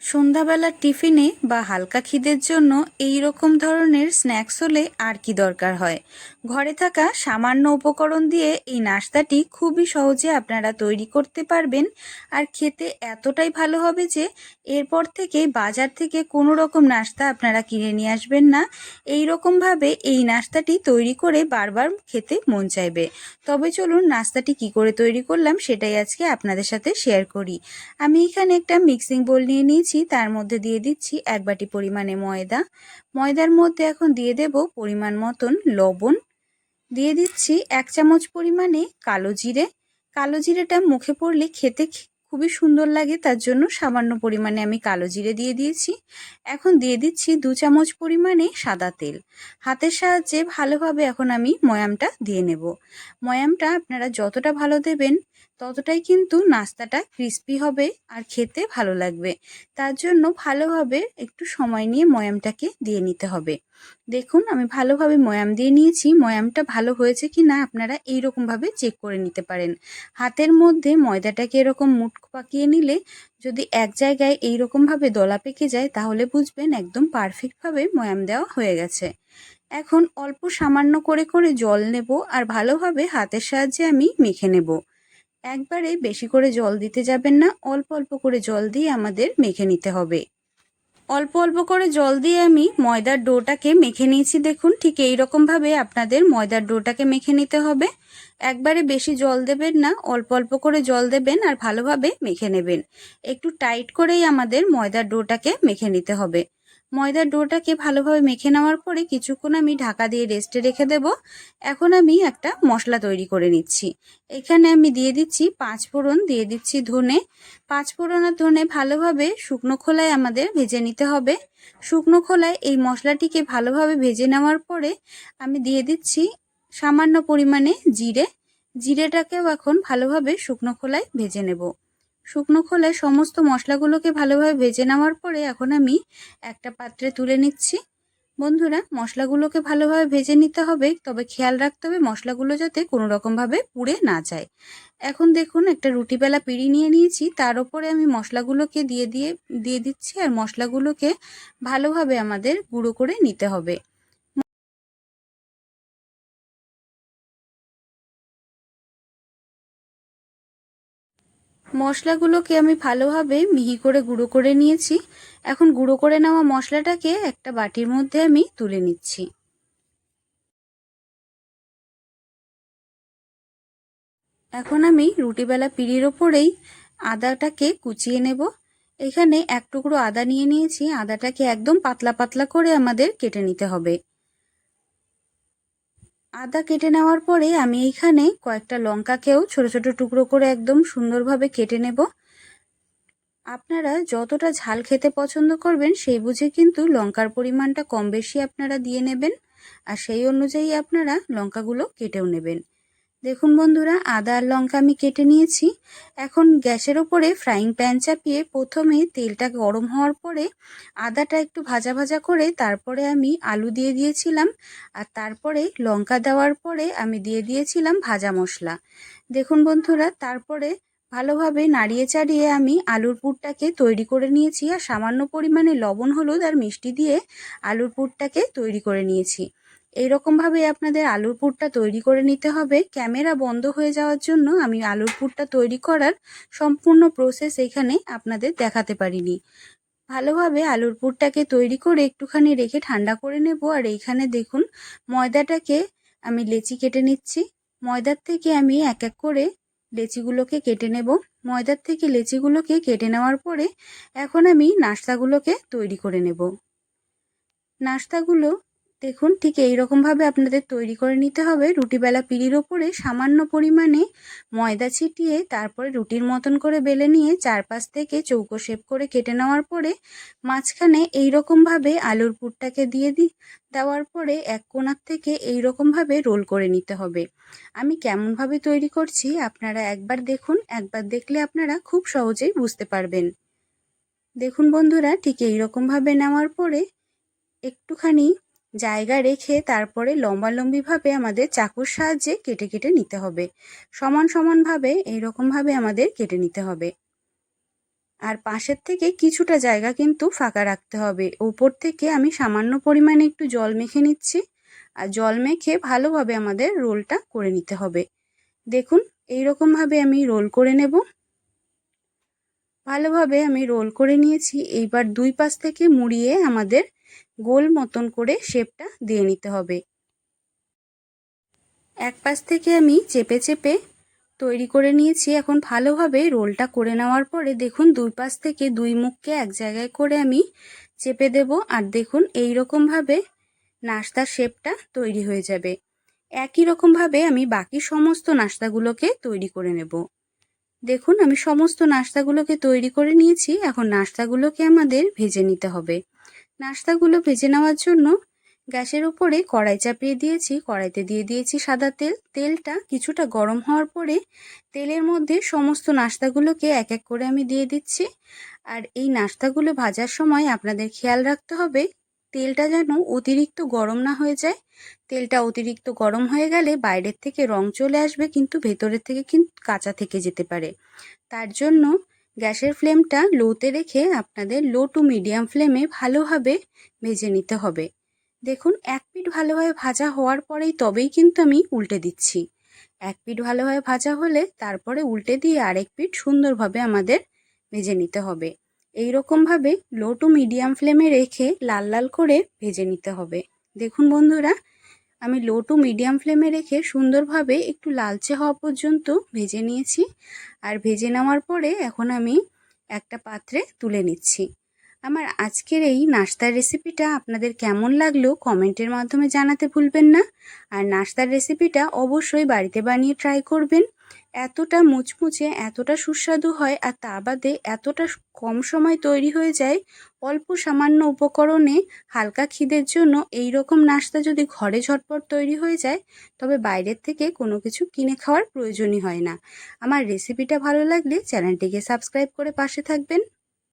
সন্ধ্যাবেলার টিফিনে বা হালকা খিদের জন্য এই রকম ধরনের স্ন্যাক্স হলে আর কি দরকার হয়? ঘরে থাকা সামান্য উপকরণ দিয়ে এই নাস্তাটি খুবই সহজে আপনারা তৈরি করতে পারবেন। আর খেতে এতটাই ভালো হবে যে এরপর থেকে বাজার থেকে কোনো রকম নাস্তা আপনারা কিনে নিয়ে আসবেন না। এই রকমভাবে এই নাস্তাটি তৈরি করে বারবার খেতে মন চাইবে। তবে চলুন নাস্তাটি কি করে তৈরি করলাম সেটাই আজকে আপনাদের সাথে শেয়ার করি। আমি এখানে একটা মিক্সিং বোল নিয়ে নিয়েছি। তার মধ্যে দিয়ে দিচ্ছি এক বাটি পরিমাণে ময়দা। ময়দার মধ্যে এখন দিয়ে দেব পরিমাণ মতন লবণ। দিয়ে দিচ্ছি এক চামচ পরিমাণে কালো জিরে। কালো জিরেটা মুখে পড়লে খেতে খুবই সুন্দর লাগে, তার জন্য সামান্য পরিমাণে আমি কালো জিরে দিয়ে দিয়েছি। এখন দিয়ে দিচ্ছি দু চামচ পরিমাণে সাদা তেল। হাতের সাহায্যে ভালোভাবে এখন আমি ময়ামটা দিয়ে নেব। ময়ামটা আপনারা যতটা ভালো দেবেন, ততটাই কিন্তু নাস্তাটা ক্রিস্পি হবে আর খেতে ভালো লাগবে। তার জন্য ভালোভাবে একটু সময় নিয়ে ময়ামটাকে দিয়ে নিতে হবে। দেখুন, আমি ভালোভাবে ময়াম দিয়ে নিয়েছি। ময়ামটা ভালো হয়েছে কি না আপনারা এইরকমভাবে চেক করে নিতে পারেন। হাতের মধ্যে ময়দাটাকে এরকম মুঠ পাকিয়ে নিলে যদি এক জায়গায় এইরকমভাবে দলা পেকে যায়, তাহলে বুঝবেন একদম পারফেক্টভাবে ময়াম দেওয়া হয়ে গেছে। এখন অল্প সামান্য করে করে জল নেব আর ভালোভাবে হাতের সাহায্যে আমি মেখে নেব। একবারে বেশি করে জল দিতে যাবেন না, অল্প অল্প করে জল দিয়ে আমাদের মেখে নিতে হবে। অল্প অল্প করে জল দিয়ে আমি ময়দার ডোটাকে মেখে নিয়েছি দেখুন। ঠিক এই রকমভাবে আপনাদের ময়দার ডোটাকে মেখে নিতে হবে। একবারে বেশি জল দেবেন না, অল্প অল্প করে জল দেবেন আর ভালোভাবে মেখে নেবেন। একটু টাইট করেই আমাদের ময়দার ডোটাকে মেখে নিতে হবে। ময়দার ডোটাকে ভালোভাবে মেখে নেওয়ার পরে কিছুক্ষণ আমি ঢাকা দিয়ে রেস্টে রেখে দেব। এখন আমি একটা মশলা তৈরি করে নিচ্ছি। এখানে আমি দিয়ে দিচ্ছি পাঁচ ফোড়ন, দিয়ে দিচ্ছি ধনে। পাঁচ ফোড়ন আর ধনে ভালোভাবে শুকনো খোলায় আমাদের ভেজে নিতে হবে। শুকনো খোলায় এই মশলাটিকে ভালোভাবে ভেজে নেওয়ার পরে আমি দিয়ে দিচ্ছি সামান্য পরিমাণে জিরে। জিরেটাকেও এখন ভালোভাবে শুকনো খোলায় ভেজে নেব। শুকনো খোলায় সমস্ত মশলাগুলোকে ভালোভাবে ভেজে নেওয়ার পরে এখন আমি একটা পাত্রে তুলে নিচ্ছি। বন্ধুরা, মশলাগুলোকে ভালোভাবে ভেজে নিতে হবে, তবে খেয়াল রাখতে হবে মশলাগুলো যাতে কোনো রকমভাবে পুড়ে না যায়। এখন দেখুন, একটা রুটিবেলা পিড়ি নিয়ে নিয়েছি, তার উপরে আমি মশলাগুলোকে দিয়ে দিয়ে দিয়ে দিচ্ছি, আর মশলাগুলোকে ভালোভাবে আমাদের গুঁড়ো করে নিতে হবে। মশলাগুলোকে আমি ভালোভাবে মিহি করে গুঁড়ো করে নিয়েছি। এখন গুঁড়ো করে নেওয়া মশলাটাকে একটা বাটির মধ্যে আমি তুলে নিচ্ছি। এখন আমি রুটিবেলা পিড়ির ওপরেই আদাটাকে কুচিয়ে নেব। এখানে এক টুকরো আদা নিয়ে নিয়েছি। আদাটাকে একদম পাতলা পাতলা করে আমাদের কেটে নিতে হবে। আদা কেটে নেওয়ার পরে আমি এইখানে কয়েকটা লঙ্কাকেও ছোট ছোট টুকরো করে একদম সুন্দরভাবে কেটে নেব। আপনারা যতটা ঝাল খেতে পছন্দ করবেন সেই বুঝে কিন্তু লঙ্কার পরিমাণটা কম বেশি আপনারা দিয়ে নেবেন, আর সেই অনুযায়ী আপনারা লঙ্কাগুলো কেটেও নেবেন। দেখুন বন্ধুরা, আদা আর লঙ্কা আমি কেটে নিয়েছি। এখন গ্যাসের ওপরে ফ্রাইং প্যান চাপিয়ে প্রথমে তেলটা গরম হওয়ার পরে আদাটা একটু ভাজা ভাজা করে তারপরে আমি আলু দিয়ে দিয়েছিলাম। আর তারপরে লঙ্কা দেওয়ার পরে আমি দিয়ে দিয়েছিলাম ভাজা মশলা। দেখুন বন্ধুরা, তারপরে ভালোভাবে নাড়িয়ে চাড়িয়ে আমি আলুর পুরটাকে তৈরি করে নিয়েছি। আর সামান্য পরিমাণে লবণ, হলুদ আর মিষ্টি দিয়ে আলুর পুরটাকে তৈরি করে নিয়েছি। এইরকমভাবে আপনাদের আলুর পুরটা তৈরি করে নিতে হবে। ক্যামেরা বন্ধ হয়ে যাওয়ার জন্য আমি আলুর পুরটা তৈরি করার সম্পূর্ণ প্রসেস এখানে আপনাদের দেখাতে পারিনি। ভালোভাবে আলুর পুরটাকে তৈরি করে একটুখানি রেখে ঠান্ডা করে নেব। আর এইখানে দেখুন, ময়দাটাকে আমি লেচি কেটে নিচ্ছি। ময়দার থেকে আমি এক এক করে লেচিগুলোকে কেটে নেব। ময়দার থেকে লেচিগুলোকে কেটে নেওয়ার পরে এখন আমি নাস্তাগুলোকে তৈরি করে নেব। নাস্তাগুলো দেখুন, ঠিক এই রকমভাবে আপনাদের তৈরি করে নিতে হবে। রুটিবেলা পিড়ির ওপরে সামান্য পরিমাণে ময়দা ছিটিয়ে তারপরে রুটির মতন করে বেলে নিয়ে চারপাশ থেকে চৌকো শেপ করে কেটে নেওয়ার পরে মাঝখানে এই রকমভাবে আলুর পুরটাকে দিয়ে দি, দেওয়ার পরে এক কোনার থেকে এই রকমভাবে রোল করে নিতে হবে। আমি কেমনভাবে তৈরি করছি আপনারা একবার দেখুন, একবার দেখলে আপনারা খুব সহজেই বুঝতে পারবেন। দেখুন বন্ধুরা, ঠিক এই রকমভাবে নেওয়ার পরে একটুখানি জায়গা রেখে তারপরে লম্বালম্বিভাবে আমাদের চাকুর সাহায্যে কেটে কেটে নিতে হবে। সমান সমানভাবে এইরকমভাবে আমাদের কেটে নিতে হবে। আর পাশের থেকে কিছুটা জায়গা কিন্তু ফাঁকা রাখতে হবে। ওপর থেকে আমি সামান্য পরিমাণে একটু জল মেখে নিচ্ছি। আর জল মেখে ভালোভাবে আমাদের রোলটা করে নিতে হবে। দেখুন এই রকমভাবে আমি রোল করে নেব। ভালোভাবে আমি রোল করে নিয়েছি। এইবার দুই পাশ থেকে মুড়িয়ে আমাদের গোল মতন করে শেপটা দিয়ে নিতে হবে। এক পাশ থেকে আমি চেপে চেপে তৈরি করে নিয়েছি। এখন ভালোভাবে রোলটা করে নেওয়ার পরে দেখুন দুই পাশ থেকে দুই মুখকে এক জায়গায় করে আমি চেপে দেব। আর দেখুন এই রকমভাবে নাস্তার শেপটা তৈরি হয়ে যাবে। একই রকমভাবে আমি বাকি সমস্ত নাস্তাগুলোকে তৈরি করে নেব। দেখুন আমি সমস্ত নাস্তাগুলোকে তৈরি করে নিয়েছি। এখন নাস্তাগুলোকে আমাদের ভেজে নিতে হবে। নাস্তাগুলো ভেজে নেওয়ার জন্য গ্যাসের উপরে কড়াই চাপিয়ে দিয়েছি। কড়াইতে দিয়ে দিয়েছি সাদা তেল। তেলটা কিছুটা গরম হওয়ার পরে তেলের মধ্যে সমস্ত নাস্তাগুলোকে এক এক করে আমি দিয়ে দিচ্ছি। আর এই নাস্তাগুলো ভাজার সময় আপনাদের খেয়াল রাখতে হবে, তেলটা যেন অতিরিক্ত গরম না হয়ে যায়। তেলটা অতিরিক্ত গরম হয়ে গেলে বাইরের থেকে রং চলে আসবে, কিন্তু ভেতরের থেকে কিন্তু কাঁচা থেকে যেতে পারে। তার জন্য গ্যাসের ফ্লেমটা লোতে রেখে আপনাদের লো টু মিডিয়াম ফ্লেমে ভালোভাবে ভেজে নিতে হবে। দেখুন, এক পিঠ ভালোভাবে ভাজা হওয়ার পরেই তবেই কিন্তু আমি উল্টে দিচ্ছি। এক পিঠ ভালোভাবে ভাজা হলে তারপরে উল্টে দিয়ে আরেক পিঠ সুন্দরভাবে আমাদের ভেজে নিতে হবে। এই রকমভাবে লো টু মিডিয়াম ফ্লেমে রেখে লাল লাল করে ভেজে নিতে হবে। দেখুন বন্ধুরা আমি লো টু মিডিয়াম ফ্লেমে রেখে সুন্দরভাবে একটু লালচে হওয়া পর্যন্ত ভেজে নিয়েছি। আর ভেজে নেওয়ার পরে এখন আমি একটা পাত্রে তুলে নিচ্ছি। আমার আজকের এই নাস্তার রেসিপিটা আপনাদের কেমন লাগল কমেন্টের মাধ্যমে জানাতে ভুলবেন না। আর নাস্তার রেসিপিটা অবশ্যই বাড়িতে বানিয়ে ট্রাই করবেন। এতটা মুচমুচে, এতটা সুস্বাদু হয় আর তা বাদে এতটা কম সময় তৈরি হয়ে যায়, অল্প সামান্য উপকরণে হালকা খিদের জন্য এই রকম নাস্তা যদি ঘরে ঝটপট তৈরি হয়ে যায়, তবে বাইরের থেকে কোনো কিছু কিনে খাওয়ার প্রয়োজনই হয় না। আমার রেসিপিটা ভালো লাগলে চ্যানেলটিকে সাবস্ক্রাইব করে পাশে থাকবেন।